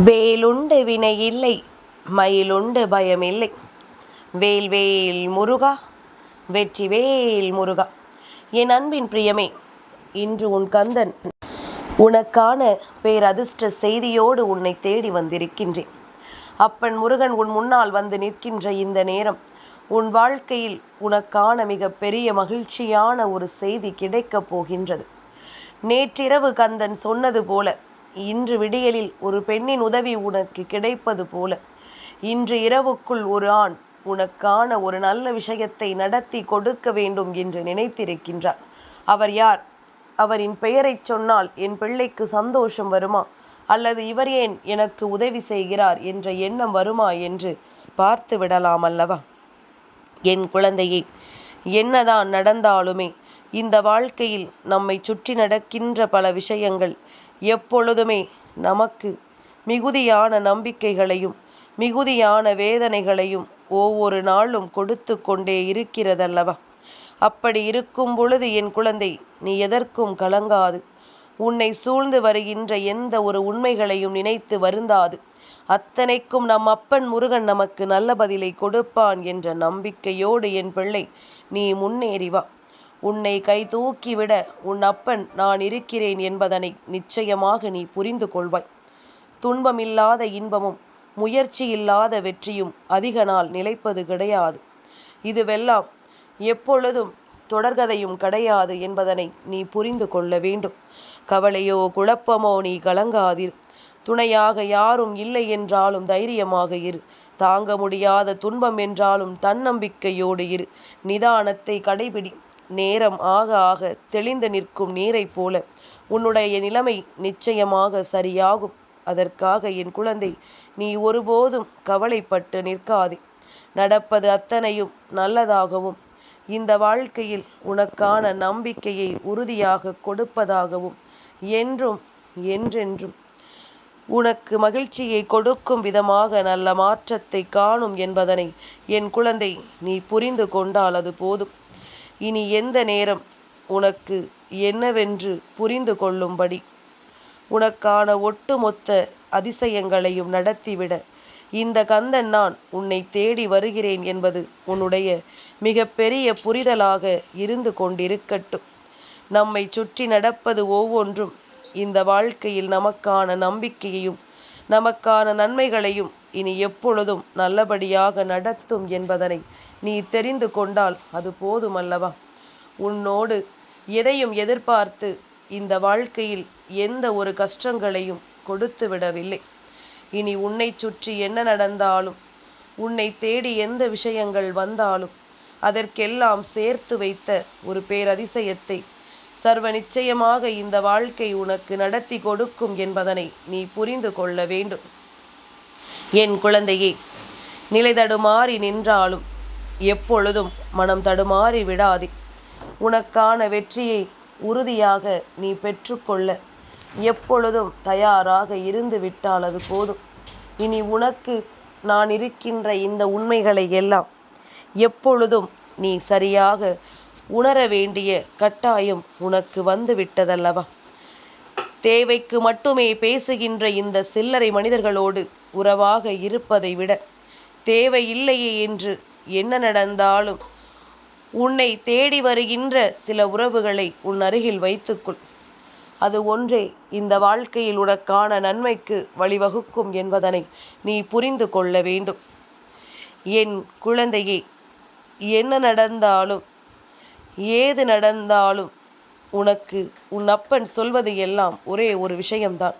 வேலுண்டு வினை இல்லை மயிலுண்டு பயமில்லை. வேல் வேல் முருகா வெற்றி வேல் முருகா. என் அன்பின் பிரியமே இன்று உன் கந்தன் உனக்கான பேரதிர்ஷ்ட செய்தியோடு உன்னை தேடி வந்திருக்கின்றேன். அப்பன் முருகன் உன் முன்னால் வந்து நிற்கின்ற இந்த நேரம் உன் வாழ்க்கையில் உனக்கான மிக பெரிய மகிழ்ச்சியான ஒரு செய்தி கிடைக்கப் போகின்றது. நேற்றிரவு கந்தன் சொன்னது போல இன்று விடியலில் ஒரு பெண்ணின் உதவி உனக்கு கிடைப்பது போல. இன்று இரவுக்குள் ஒரு ஆண் உனக்கான ஒரு நல்ல விஷயத்தை நடத்தி கொடுக்க வேண்டும் என்று நினைத்திருக்கின்றார். அவர் யார்? அவரின் பெயரைச் சொன்னால் என் பிள்ளைக்கு சந்தோஷம் வருமா? அல்லது இவர் ஏன் எனக்கு உதவி செய்கிறார் என்ற எண்ணம் வருமா என்று பார்த்து விடலாம் அல்லவா? என் குழந்தையை என்னதான் நடந்தாலுமே இந்த வாழ்க்கையில் நம்மை சுற்றி நடக்கின்ற பல விஷயங்கள் எப்பொழுதுமே நமக்கு மிகுதியான நம்பிக்கைகளையும் மிகுதியான வேதனைகளையும் ஒவ்வொரு நாளும் கொடுத்து கொண்டே இருக்கிறதல்லவா? அப்படி இருக்கும் பொழுது என் குழந்தை நீ எதற்கும் கலங்காது. உன்னை சூழ்ந்து வருகின்ற எந்த ஒரு உண்மைகளையும் நினைத்து வருந்தாது. அத்தனைக்கும் நம் அப்பன் முருகன் நமக்கு நல்ல பதிலை கொடுப்பான் என்ற நம்பிக்கையோடு என் பிள்ளை நீ முன்னேறி வா. உன்னை கை தூக்கிவிட உன் அப்பன் நான் இருக்கிறேன் என்பதனை நிச்சயமாக நீ புரிந்து கொள்வாய். துன்பமில்லாத இன்பமும் முயற்சி இல்லாத வெற்றியும் அதிக நாள் நிலைப்பது கிடையாது. இதுவெல்லாம் எப்பொழுதும் தொடர்கதையும் கிடையாது என்பதனை நீ புரிந்து கொள்ள வேண்டும். கவலையோ குழப்பமோ நீ கலங்காதீர். துணையாக யாரும் இல்லை என்றாலும் தைரியமாக இரு. தாங்க முடியாத துன்பம் என்றாலும் தன்னம்பிக்கையோடு இரு. நிதானத்தை கடைபிடி. நேரம் ஆக ஆக தெளிந்து நிற்கும் நீரைப் போல. உன்னுடைய நிலைமை நிச்சயமாக சரியாகும். அதற்காக என் குழந்தை நீ ஒருபோதும் கவலைப்பட்டு நிற்காதே. நடப்பது அத்தனையும் நல்லதாகவும் இந்த வாழ்க்கையில் உனக்கான நம்பிக்கையை உறுதியாக கொடுப்பதாகவும் என்றும் என்றென்றும். உனக்கு மகிழ்ச்சியை கொடுக்கும் விதமாக நல்ல மாற்றத்தை காணும் என்பதனை என் குழந்தை நீ புரிந்து கொண்டால் அது போதும். இனி எந்த நேரம் உனக்கு என்னவென்று புரிந்து கொள்ளும்படி? உனக்கான ஒட்டுமொத்த அதிசயங்களையும் நடத்திவிட இந்த கந்தன் நான் உன்னை தேடி வருகிறேன் என்பது உன்னுடைய மிக பெரிய புரிதலாக இருந்து கொண்டிருக்கட்டும். நம்மை சுற்றி நடப்பது ஒவ்வொன்றும் இந்த வாழ்க்கையில் நமக்கான நம்பிக்கையையும் நமக்கான நன்மைகளையும் இனி எப்பொழுதும் நல்லபடியாக நடத்தும் என்பதனை நீ தெரிந்து கொண்டால் அது போதுமல்லவா? உன்னோடு எதையும் எதிர்பார்த்து இந்த வாழ்க்கையில் எந்த ஒரு கஷ்டங்களையும் கொடுத்து விடவில்லை. இனி உன்னை சுற்றி என்ன நடந்தாலும் உன்னை தேடி எந்த விஷயங்கள் வந்தாலும் அதற்கெல்லாம் சேர்த்து வைத்த ஒரு பேரதிசயத்தை சர்வ நிச்சயமாக இந்த வாழ்க்கை உனக்கு நடத்தி கொடுக்கும் என்பதனை நீ புரிந்து கொள்ள வேண்டும். என் குழந்தையே நிலைதடுமாறி நின்றாலும் எப்பொழுதும் மனம் தடுமாறி விடாதே. உனக்கான வெற்றியை உறுதியாக நீ பெற்றுக்கொள்ள எப்பொழுதும் தயாராக இருந்து விட்டால் அது போதும். இனி உனக்கு நான் இருக்கின்ற இந்த உண்மைகளை எல்லாம் எப்பொழுதும் நீ சரியாக உணர வேண்டிய கட்டாயம் உனக்கு வந்து விட்டதல்லவா? தேவைக்கு மட்டுமே பேசுகின்ற இந்த சில்லறை மனிதர்களோடு உறவாக இருப்பதை விட தேவையில்லையே என்று என்ன நடந்தாலும் உன்னை தேடி வருகின்ற சில உறவுகளை உன் அருகில் வைத்துக்கொள். அது ஒன்றே இந்த வாழ்க்கையில் உனக்கான நன்மைக்கு வழிவகுக்கும் என்பதனை நீ புரிந்து கொள்ள வேண்டும். என் குழந்தையே என்ன நடந்தாலும் ஏது நடந்தாலும் உனக்கு உன் அப்பன் சொல்வது எல்லாம் ஒரே ஒரு விஷயம்தான்.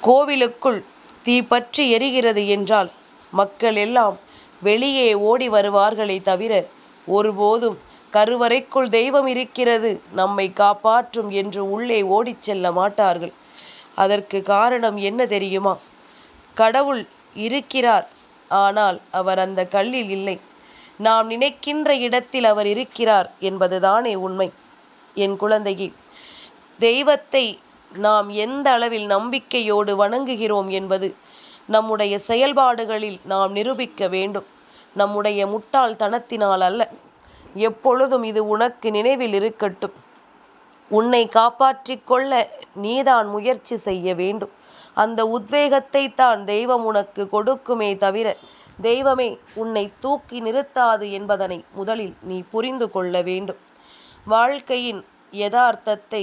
கோவிலுக்குள் தீ பற்றி எரிகிறது என்றால் மக்கள் எல்லாம் வெளியே ஓடி வருவார்களே தவிர ஒருபோதும் கருவறைக்குள் தெய்வம் இருக்கிறது நம்மை காப்பாற்றும் என்று உள்ளே ஓடிச் செல்ல மாட்டார்கள். அதற்கு காரணம் என்ன தெரியுமா? கடவுள் இருக்கிறார் ஆனால் அவர் அந்த கல்லில் இல்லை. நாம் நினைக்கின்ற இடத்தில் அவர் இருக்கிறார் என்பதுதானே உண்மை. என் குழந்தையே தெய்வத்தை நாம் எந்த அளவில் நம்பிக்கையோடு வணங்குகிறோம் என்பது நம்முடைய செயல்பாடுகளில் நாம் நிரூபிக்க வேண்டும். நம்முடைய முட்டாள்தனத்தினால் அல்ல. எப்பொழுதும் இது உனக்கு நினைவில் இருக்கட்டும். உன்னை காப்பாற்றிக் கொள்ள நீதான் முயற்சி செய்ய வேண்டும். அந்த உத்வேகத்தை தான் தெய்வம் உனக்கு கொடுக்குமே தவிர தெய்வமே உன்னை தூக்கி நிறுத்தாது என்பதனை முதலில் நீ புரிந்து கொள்ள வேண்டும். வாழ்க்கையின் யதார்த்தத்தை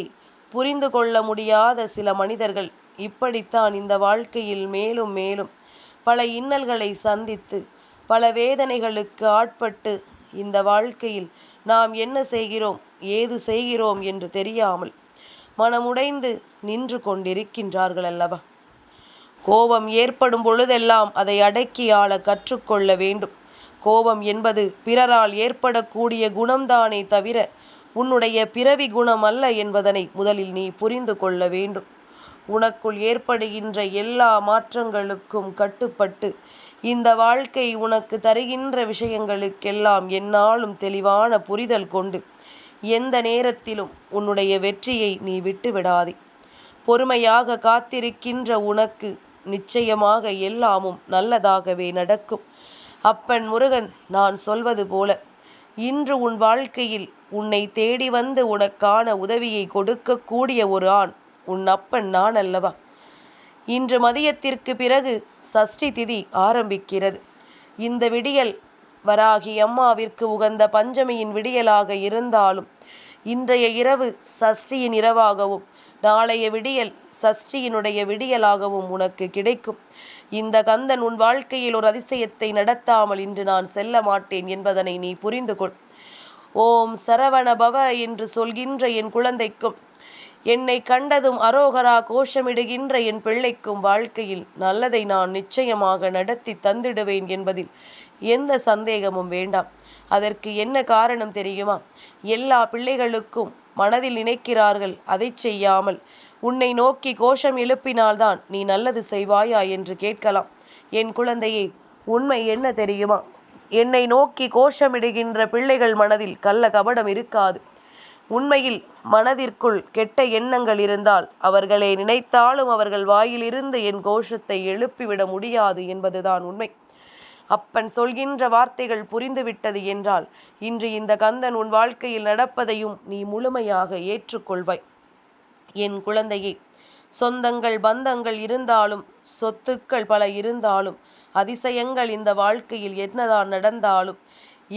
புரிந்து கொள்ள முடியாத சில மனிதர்கள் இப்படித்தான் இந்த வாழ்க்கையில் மேலும் மேலும் பல இன்னல்களை சந்தித்து பல வேதனைகளுக்கு ஆட்பட்டு இந்த வாழ்க்கையில் நாம் என்ன செய்கிறோம் ஏது செய்கிறோம் என்று தெரியாமல் மனமுடைந்து நின்று கொண்டிருக்கின்றார்கள் அல்லவா? கோபம் ஏற்படும் பொழுதெல்லாம் அதை அடக்கி ஆள கற்றுக்கொள்ள வேண்டும். கோபம் என்பது பிறரால் ஏற்படக்கூடிய குணம்தானே தவிர உன்னுடைய பிறவி குணம் அல்ல என்பதனை முதலில் நீ புரிந்து கொள்ள வேண்டும். உனக்குள் ஏற்படுகின்ற எல்லா மாற்றங்களுக்கும் கட்டுப்பட்டு இந்த வாழ்க்கை உனக்கு தருகின்ற விஷயங்களுக்கெல்லாம் என்னாலும் தெளிவான புரிதல் கொண்டு எந்த நேரத்திலும் உன்னுடைய வெற்றியை நீ விட்டுவிடாதே. பொறுமையாக காத்திருக்கின்ற உனக்கு நிச்சயமாக எல்லாமும் நல்லதாகவே நடக்கும். அப்பன் முருகன் நான் சொல்வது போல இன்று உன் வாழ்க்கையில் உன்னை தேடி வந்து உனக்கான உதவியை கொடுக்கக்கூடிய ஒரு ஆண் உன் அப்பன் நான் அல்லவா இன்று மதியத்திற்கு பிறகு சஷ்டி திதி ஆரம்பிக்கிறது. இந்த விடியல் வராகி அம்மாவிற்கு உகந்த பஞ்சமியின் விடியலாக இருந்தாலும் இன்றைய இரவு சஷ்டியின் இரவாகவும் நாளைய விடியல் சஷ்டியினுடைய விடியலாகவும் உனக்கு கிடைக்கும். இந்த கந்தன் உன் வாழ்க்கையில் ஒரு அதிசயத்தை நடத்தாமல் இன்று நான் செல்ல மாட்டேன் என்பதனை நீ புரிந்து கொள் ஓம் சரவண பவ என்று சொல்கின்ற என் குழந்தைக்கும் என்னை கண்டதும் அரோகரா கோஷமிடுகின்ற என் பிள்ளைக்கும் வாழ்க்கையில் நல்லதை நான் நிச்சயமாக நடத்தி தந்திடுவேன் என்பதில் எந்த சந்தேகமும் வேண்டாம். அதற்கு என்ன காரணம் தெரியுமா? எல்லா பிள்ளைகளுக்கும் மனதில் நினைக்கிறார்கள் அதை செய்யாமல். உன்னை நோக்கி கோஷம் எழுப்பினால்தான் நீ நல்லது செய்வாயா என்று கேட்கலாம். என் குழந்தையே உண்மை என்ன தெரியுமா? என்னை நோக்கி கோஷமிடுகின்ற பிள்ளைகள் மனதில் கள்ள கபடம் இருக்காது. உண்மையில் மனதிற்குள் கெட்ட எண்ணங்கள் இருந்தால் அவர்களை நினைத்தாலும் அவர்கள் வாயிலிருந்து என் கோஷத்தை எழுப்பிவிட முடியாது என்பதுதான் உண்மை. அப்பன் சொல்கின்ற வார்த்தைகள் புரிந்துவிட்டது என்றால் இன்று இந்த கந்தன் உன் வாழ்க்கையில் நடப்பதையும் நீ முழுமையாக ஏற்றுக்கொள்வாய். என் குழந்தையே சொந்தங்கள் பந்தங்கள் இருந்தாலும் சொத்துக்கள் பல இருந்தாலும் அதிசயங்கள் இந்த வாழ்க்கையில் என்னதான் நடந்தாலும்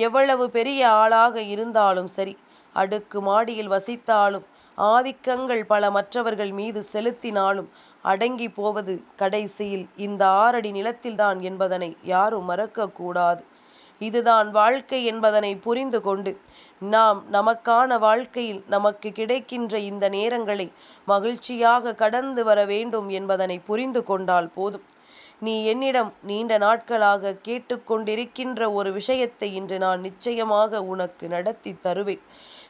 எவ்வளவு பெரிய ஆளாக இருந்தாலும் சரி அடுக்கு மாடியில் வசித்தாலும் ஆதிக்கங்கள் பல மற்றவர்கள் மீது செலுத்தினாலும் அடங்கி போவது கடைசியில் இந்த ஆறடி நிலத்தில்தான் என்பதனை யாரும் மறக்கக்கூடாது. இதுதான் வாழ்க்கை என்பதனை புரிந்து கொண்டு நாம் நமக்கான வாழ்க்கையில் நமக்கு கிடைக்கின்ற இந்த நேரங்களை மகிழ்ச்சியாக கடந்து வர வேண்டும் என்பதனை புரிந்து கொண்டால் போதும். நீ என்னிடம் நீண்ட நாட்களாக கேட்டுக்கொண்டிருக்கின்ற ஒரு விஷயத்தை இன்று நான் நிச்சயமாக உனக்கு நடத்தி தருவேன்.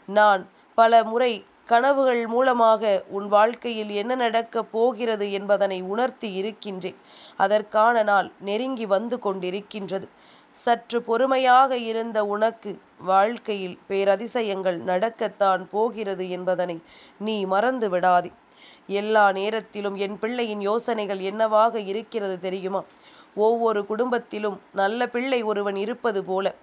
நான் பல முறை கனவுகள் மூலமாக உன் வாழ்க்கையில் என்ன நடக்கப் போகிறது என்பதனை உணர்த்தி இருக்கின்றேன். அதற்கான நாள் நெருங்கி வந்து கொண்டிருக்கின்றது. சற்று பொறுமையாக இருந்த உனக்கு வாழ்க்கையில் பேரதிசயங்கள் நடக்கத்தான் போகிறது என்பதனை நீ மறந்து விடாதே. எல்லா நேரத்திலும் என் பிள்ளையின் யோசனைகள் என்னவாக இருக்கிறது தெரியுமா? ஒவ்வொரு குடும்பத்திலும் நல்ல பிள்ளை ஒருவன் இருப்பது போல.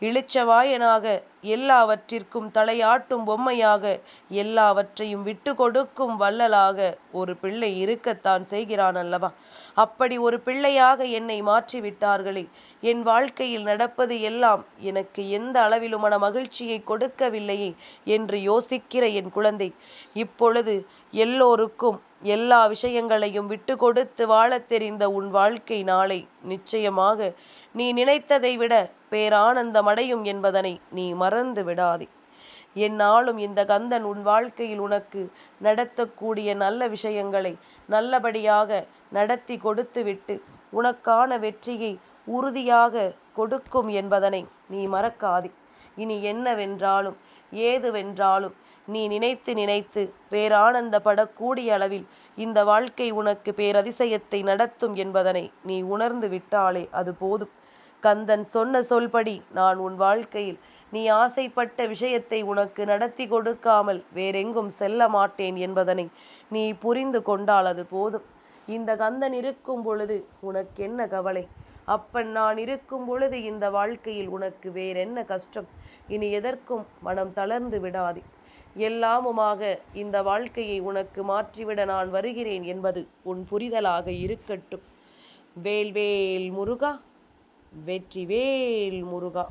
இளிச்சவாயனாக எல்லாவற்றிற்கும் தலையாட்டும் பொம்மையாக எல்லாவற்றையும் விட்டு கொடுக்கும் வள்ளலாக ஒரு பிள்ளை இருக்கத்தான் செய்கிறான் அல்லவா? அப்படி ஒரு பிள்ளையாக என்னை மாற்றிவிட்டார்களே. என் வாழ்க்கையில் நடப்பது எல்லாம் எனக்கு எந்த அளவிலுமான மகிழ்ச்சியை கொடுக்கவில்லையே என்று யோசிக்கிற என் குழந்தை இப்பொழுது எல்லோருக்கும் எல்லா விஷயங்களையும் விட்டு கொடுத்து வாழத் தெரிந்த உன் வாழ்க்கை நாளை நிச்சயமாக நீ நினைத்ததை விட பேரானந்தமடையும் என்பதனை நீ மறந்து விடாதே. என்னாலும் இந்த கந்தன் உன் வாழ்க்கையில் உனக்கு நடத்தக்கூடிய நல்ல விஷயங்களை நல்லபடியாக நடத்தி கொடுத்துவிட்டு உனக்கான வெற்றியை உறுதியாக கொடுக்கும் என்பதனை நீ மறக்காதே. இனி என்னவென்றாலும் ஏதுவென்றாலும் நீ நினைத்து நினைத்து பேரானந்தப்படக்கூடிய அளவில் இந்த வாழ்க்கை உனக்கு பேரதிசயத்தை நடத்தும் என்பதனை நீ உணர்ந்து விட்டாலே அது போதும். கந்தன் சொன்ன சொல்படி நான் உன் வாழ்க்கையில் நீ ஆசைப்பட்ட விஷயத்தை உனக்கு நடத்தி கொடுக்காமல் வேறெங்கும் செல்ல மாட்டேன் என்பதனை நீ புரிந்து கொண்டால் அது போதும். இந்த கந்தன் இருக்கும் பொழுது உனக்கு என்ன கவலை? அப்பன் நான் இருக்கும் பொழுது இந்த வாழ்க்கையில் உனக்கு வேறென்ன கஷ்டம்? இனி எதற்கும் மனம் தளர்ந்து விடாதே. எல்லாமுமாக இந்த வாழ்க்கையை உனக்கு மாற்றிவிட நான் வருகிறேன் என்பது உன் புரிதலாக இருக்கட்டும். வேல்வேல் முருகா வெற்றிவேல் முருகா.